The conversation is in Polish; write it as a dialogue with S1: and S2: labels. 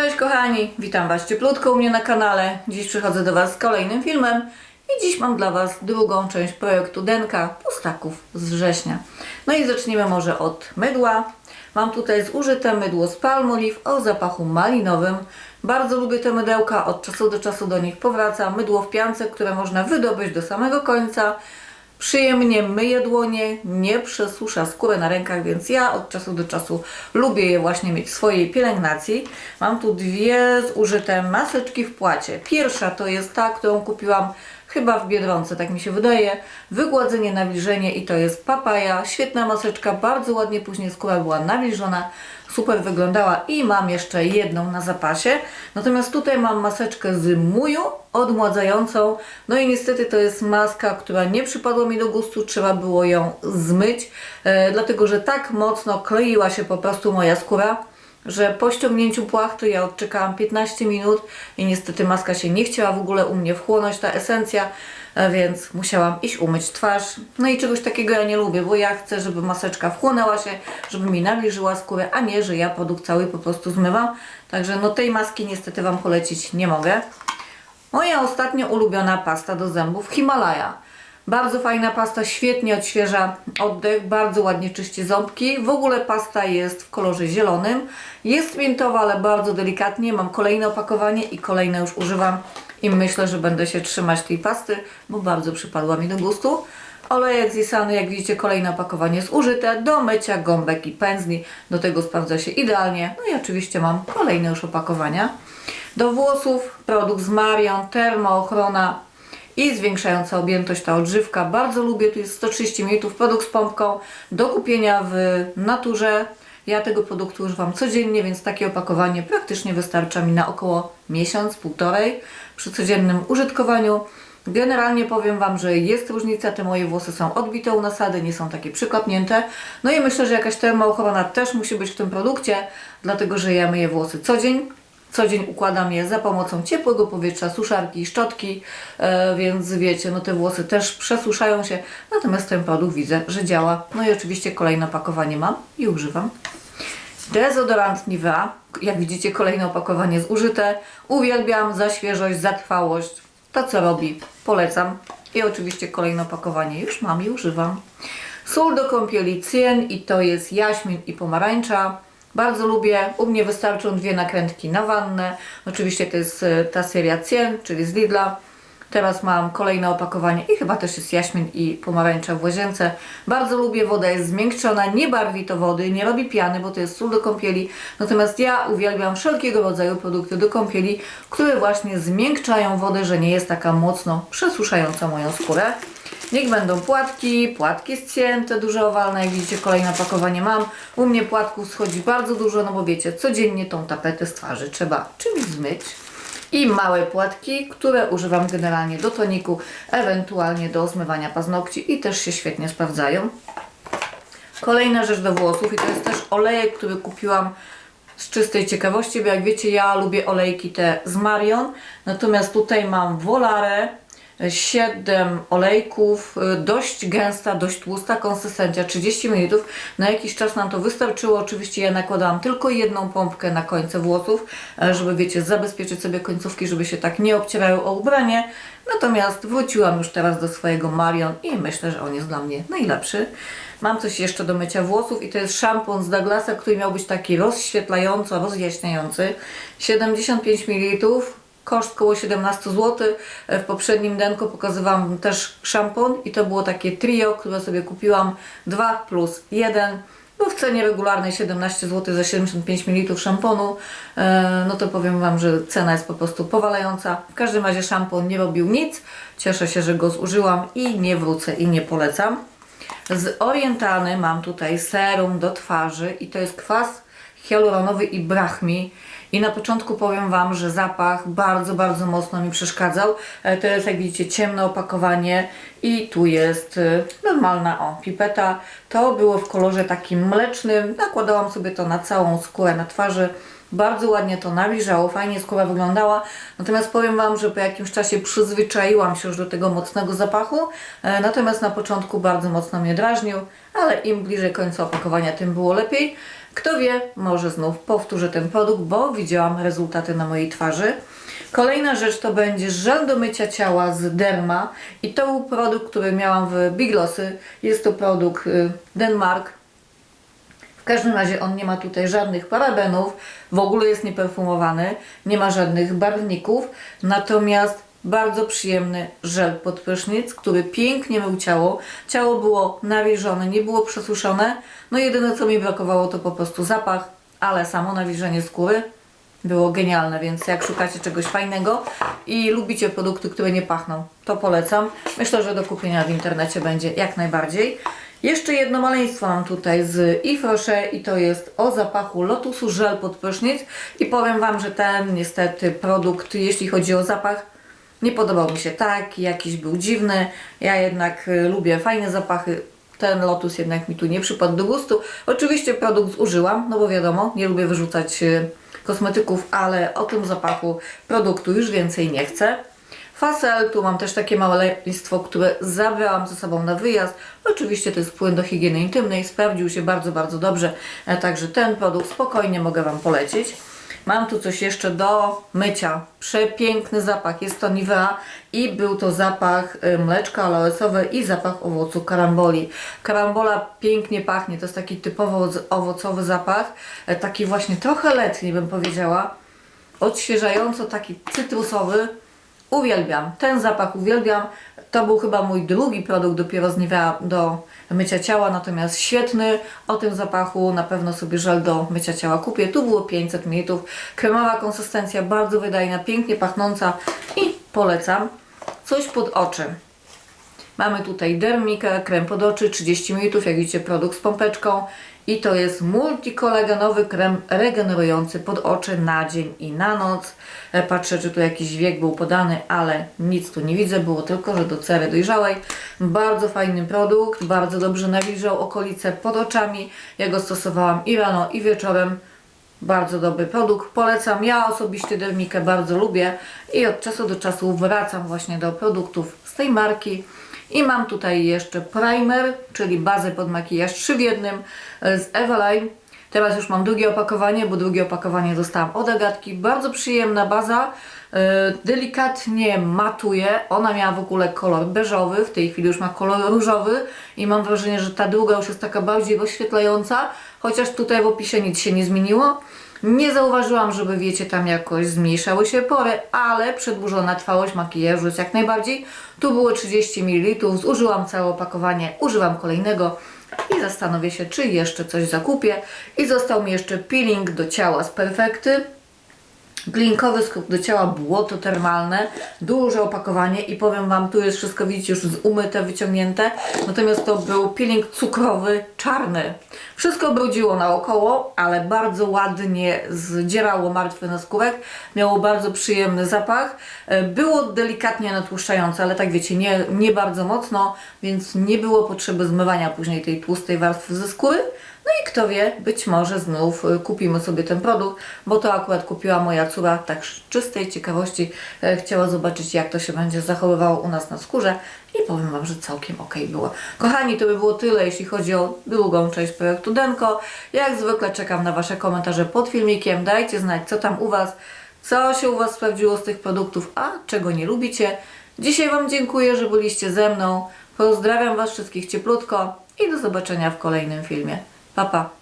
S1: Cześć kochani, witam Was cieplutko u mnie na kanale. Dziś przychodzę do Was z kolejnym filmem i dziś mam dla Was drugą część projektu Denka Pustaków z września. No i zaczniemy może od mydła. Mam tutaj zużyte mydło z Palmolive o zapachu malinowym. Bardzo lubię te mydełka, od czasu do czasu do nich powracam. Mydło w piance, które można wydobyć do samego końca. Przyjemnie myje dłonie, nie przesusza skóry na rękach, więc ja od czasu do czasu lubię je właśnie mieć w swojej pielęgnacji. Mam tu dwie zużyte maseczki w płacie. Pierwsza to jest ta, którą kupiłam chyba w Biedronce, tak mi się wydaje. Wygładzenie, nawilżenie i to jest papaja. Świetna maseczka, bardzo ładnie później skóra była nawilżona, super wyglądała i mam jeszcze jedną na zapasie. Natomiast tutaj mam maseczkę z Muju odmładzającą. No i niestety to jest maska, która nie przypadła mi do gustu, trzeba było ją zmyć, e, dlatego że tak mocno kleiła się po prostu moja skóra że po ściągnięciu płachty ja odczekałam 15 minut i niestety maska się nie chciała w ogóle u mnie wchłonąć, ta esencja, e, więc musiałam iść umyć twarz. No i czegoś takiego ja nie lubię, bo ja chcę, żeby maseczka wchłonęła się, żeby mi nawilżyła skórę, a nie, że ja produkt cały po prostu zmywam. Także no tej maski niestety Wam polecić nie mogę. Moja ostatnio ulubiona pasta do zębów Himalaya. Bardzo fajna pasta, świetnie odświeża oddech, bardzo ładnie czyści ząbki. W ogóle pasta jest w kolorze zielonym. Jest miętowa, ale bardzo delikatnie. Mam kolejne opakowanie i kolejne już używam i myślę, że będę się trzymać tej pasty, bo bardzo przypadła mi do gustu. Olejek zisany, jak widzicie, kolejne opakowanie zużyte do mycia gąbek i pędzli. Do tego sprawdza się idealnie. No i oczywiście mam kolejne już opakowania. Do włosów produkt z Marion, termoochrona i zwiększająca objętość ta odżywka. Bardzo lubię, tu jest 130 ml, produkt z pompką do kupienia w naturze. Ja tego produktu używam codziennie, więc takie opakowanie praktycznie wystarcza mi na około miesiąc, półtorej przy codziennym użytkowaniu. Generalnie powiem Wam, że jest różnica, te moje włosy są odbite u nasady, nie są takie przyklapnięte. No i myślę, że jakaś termoochrona też musi być w tym produkcie, dlatego że ja myję włosy co dzień. Co dzień układam je za pomocą ciepłego powietrza, suszarki, szczotki, e, więc wiecie, no te włosy też przesuszają się, natomiast ten produkt widzę, że działa. No i oczywiście kolejne opakowanie mam i używam. Dezodorant Nivea, jak widzicie kolejne opakowanie zużyte. Uwielbiam za świeżość, za trwałość. To co robi, polecam. I oczywiście kolejne opakowanie już mam i używam. Sól do kąpieli Cien i to jest jaśmin i pomarańcza. Bardzo lubię. U mnie wystarczą dwie nakrętki na wannę. Oczywiście to jest e, ta seria Cien, czyli z Lidla. Teraz mam kolejne opakowanie i chyba też jest jaśmin i pomarańcza w łazience. Bardzo lubię, woda jest zmiękczona, nie barwi to wody, nie robi piany, bo to jest sól do kąpieli. Natomiast ja uwielbiam wszelkiego rodzaju produkty do kąpieli, które właśnie zmiękczają wodę, że nie jest taka mocno przesuszająca moją skórę. Niech będą płatki, płatki zcięte, duże owalne, jak widzicie kolejne opakowanie mam. U mnie płatków schodzi bardzo dużo, no bo wiecie, codziennie tą tapetę z twarzy trzeba czymś zmyć. I małe płatki, które używam generalnie do toniku, ewentualnie do zmywania paznokci i też się świetnie sprawdzają. Kolejna rzecz do włosów i to jest też olejek, który kupiłam z czystej ciekawości, bo jak wiecie ja lubię olejki te z Marion, natomiast tutaj mam Volare, 7 olejków, y, dość gęsta, dość tłusta konsystencja, 30 ml. Na jakiś czas nam to wystarczyło. Oczywiście ja nakładałam tylko jedną pompkę na końce włosów, e, żeby wiecie, zabezpieczyć sobie końcówki, żeby się tak nie obcierały o ubranie. Natomiast wróciłam już teraz do swojego Marion i myślę, że on jest dla mnie najlepszy. Mam coś jeszcze do mycia włosów i to jest szampon z Douglasa, który miał być taki rozświetlająco, rozjaśniający. 75 ml, koszt około 17 zł. W poprzednim denku pokazywałam też szampon i to było takie trio, które sobie kupiłam 2 plus 1. Był w cenie regularnej 17 zł za 75 ml szamponu. E, No to powiem Wam, że cena jest po prostu powalająca. W każdym razie szampon nie robił nic. Cieszę się, że go zużyłam i nie wrócę i nie polecam. Z Orientany mam tutaj serum do twarzy i to jest kwas hialuronowy i brahmi. I na początku powiem Wam, że zapach bardzo, bardzo mocno mi przeszkadzał. To jest, jak widzicie, ciemne opakowanie i tu jest e, normalna, o, pipeta. To było w kolorze takim mlecznym. Nakładałam sobie to na całą skórę na twarzy. Bardzo ładnie to nawilżało, fajnie skóra wyglądała. Natomiast powiem Wam, że po jakimś czasie przyzwyczaiłam się już do tego mocnego zapachu. E, Natomiast na początku bardzo mocno mnie drażnił, ale im bliżej końca opakowania, tym było lepiej. Kto wie, może znów powtórzę ten produkt, bo widziałam rezultaty na mojej twarzy. Kolejna rzecz to będzie żel do mycia ciała z Derma i to był produkt, który miałam w Big Lossy. Jest to produkt y, Denmark. W każdym razie on nie ma tutaj żadnych parabenów, w ogóle jest nieperfumowany, nie ma żadnych barwników, natomiast bardzo przyjemny żel pod prysznic, który pięknie mył ciało. Ciało było nawilżone, nie było przesuszone. No jedyne co mi brakowało to po prostu zapach, ale samo nawilżenie skóry było genialne, więc jak szukacie czegoś fajnego i lubicie produkty, które nie pachną, to polecam. Myślę, że do kupienia w internecie będzie jak najbardziej. Jeszcze jedno maleństwo mam tutaj z Rocher i to jest o zapachu lotusu żel pod prysznic i powiem Wam, że ten niestety produkt, jeśli chodzi o zapach, nie podobał mi się tak, jakiś był dziwny. Ja jednak y, lubię fajne zapachy. Ten lotus jednak mi tu nie przypadł do gustu. Oczywiście produkt zużyłam, no bo wiadomo, nie lubię wyrzucać y, kosmetyków, ale o tym zapachu produktu już więcej nie chcę. Fasel, tu mam też takie małe listwo, które zabrałam ze sobą na wyjazd. Oczywiście to jest płyn do higieny intymnej, sprawdził się bardzo, bardzo dobrze, e, także ten produkt spokojnie mogę Wam polecić. Mam tu coś jeszcze do mycia. Przepiękny zapach. Jest to Nivea i był to zapach y, mleczka aloesowe i zapach owocu karamboli. Karambola pięknie pachnie. To jest taki typowo owoc- owocowy zapach. e, Taki właśnie trochę letni bym powiedziała. Odświeżająco taki cytrusowy. Uwielbiam. Ten zapach uwielbiam. To był chyba mój drugi produkt dopiero z Nivea do mycia ciała, natomiast świetny. O tym zapachu na pewno sobie żel do mycia ciała kupię. Tu było 500 ml. Kremowa konsystencja, bardzo wydajna, pięknie pachnąca i polecam. Coś pod oczy. Mamy tutaj Dermika, krem pod oczy, 30 ml, jak widzicie produkt z pompeczką i to jest multikolagenowy krem regenerujący pod oczy na dzień i na noc. E, Patrzę, czy tu jakiś wiek był podany, ale nic tu nie widzę, było tylko, że do cery dojrzałej. Bardzo fajny produkt, bardzo dobrze nawilżał okolice pod oczami. Ja go stosowałam i rano, i wieczorem. Bardzo dobry produkt, polecam. Ja osobiście Dermikę bardzo lubię i od czasu do czasu wracam właśnie do produktów z tej marki. I mam tutaj jeszcze primer, czyli bazę pod makijaż 3 w jednym e, z Eveline. Teraz już mam drugie opakowanie, bo drugie opakowanie dostałam od Agatki. Bardzo przyjemna baza, delikatnie matuje. Ona miała w ogóle kolor beżowy, w tej chwili już ma kolor różowy i mam wrażenie, że ta druga już jest taka bardziej rozświetlająca, chociaż tutaj w opisie nic się nie zmieniło. Nie zauważyłam, żeby wiecie, tam jakoś zmniejszały się pory, ale przedłużona trwałość makijażu jest jak najbardziej. Tu było 30 ml, zużyłam całe opakowanie, używam kolejnego i zastanowię się, czy jeszcze coś zakupię. I został mi jeszcze peeling do ciała z Perfekty. Glinkowy skrób do ciała, błoto termalne, duże opakowanie i powiem Wam, tu jest wszystko, widzicie, już umyte, wyciągnięte, natomiast to był peeling cukrowy, czarny. Wszystko brudziło naokoło, ale bardzo ładnie zdzierało martwy naskórek, miało bardzo przyjemny zapach, E, było delikatnie natłuszczające, ale tak wiecie, nie, nie bardzo mocno, więc nie było potrzeby zmywania później tej tłustej warstwy ze skóry. No i kto wie, być może znów y, kupimy sobie ten produkt, bo to akurat kupiła moja córa, tak z czystej ciekawości e, chciała zobaczyć jak to się będzie zachowywało u nas na skórze i powiem Wam, że całkiem ok było. Kochani, to by było tyle, jeśli chodzi o drugą część projektu Denko. Jak zwykle czekam na Wasze komentarze pod filmikiem, dajcie znać co tam u Was, co się u Was sprawdziło z tych produktów, a czego nie lubicie. Dzisiaj Wam dziękuję, że byliście ze mną. Pozdrawiam Was wszystkich cieplutko i do zobaczenia w kolejnym filmie. Pa, pa.